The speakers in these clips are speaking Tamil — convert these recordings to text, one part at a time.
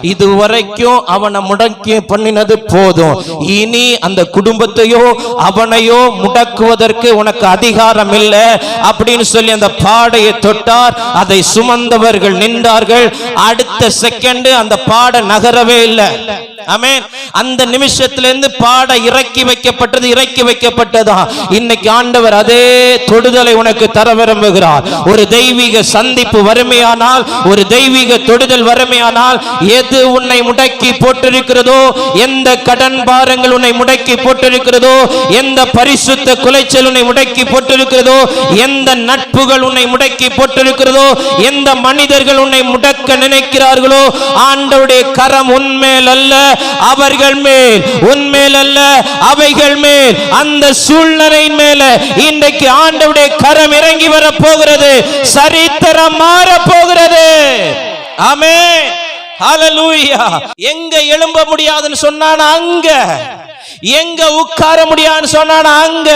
இதுவரைக்கும் அவனை முடக்கி பண்ணினது போதும். இனி அந்த குடும்பத்தையோ அவனையோ முடக்குவதற்கு உனக்கு அதிகாரம் இல்லை அப்படின்னு சொல்லி அந்த பாடையை தொட்டார். அதை சுமந்தவர்கள் நின்றார்கள். அடுத்த செகண்ட் அந்த பாடை நகரவே இல்லை. ஆமென். அந்த நிமிஷத்திலிருந்து பாட இறக்கி வைக்கப்பட்டது இறக்கி வைக்கப்பட்டதா? இன்னைக்கு ஆண்டவர் அதே தொடுதலை உனக்கு தர விரும்புகிறார். ஒரு தெய்வீக சந்திப்பு வறுமையானால் ஒரு தெய்வீக தொடுதல் வறுமையானால் எது உன்னை முடக்கி போட்டிருக்கிறதோ எந்த கடன் பாரங்கள் உன்னை முடக்கி போட்டிருக்கிறதோ எந்த பரிசுத்த குலைச்சல் உன்னை முடக்கி போட்டிருக்கிறதோ எந்த நட்புகள் உன்னை முடக்கி போட்டிருக்கிறதோ எந்த மனிதர்கள் உன்னை முடக்க நினைக்கிறார்களோ ஆண்டவுடைய கரம் உன்மேல் அல்ல. அவர்கள் மேல் உன்மேல் அல்ல அவைகள் மேல். அந்த சூழ்நிலையின் மேல இன்றைக்கு ஆண்டவுடைய கரம் இறங்கி வர போகிறது சரித்திரம் மாற போகிறது அமே எங்க எழும்ப முடியாதுன்னு சொன்னான்? அங்க. எங்க உட்கார முடியான்னு சொன்னான் அங்க?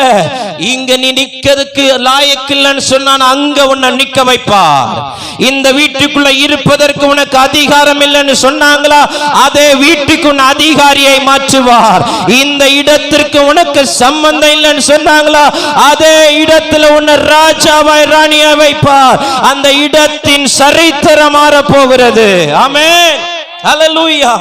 இங்க நீ நிக்கிறதுக்கு லாயக்கில்லைன்னு சொன்னான் அங்க உன்னை நிக்க வைப்பார். இந்த வீட்டுக்குள்ள இருப்பதற்கு உனக்கு அதிகாரம் இல்லைன்னு சொன்னாங்களா? அதே வீட்டுக்கு உன் அதிகாரியை மாற்றுவார். இந்த இடத்திற்கு உனக்கு சம்பந்தம் இல்லைன்னு சொன்னாங்களா? அதே இடத்துல உன்னை ராஜாவாய் ராணியா வைப்பார். அந்த இடத்தின் சரித்திரம் மாற போகிறது ஆமே அலலூயா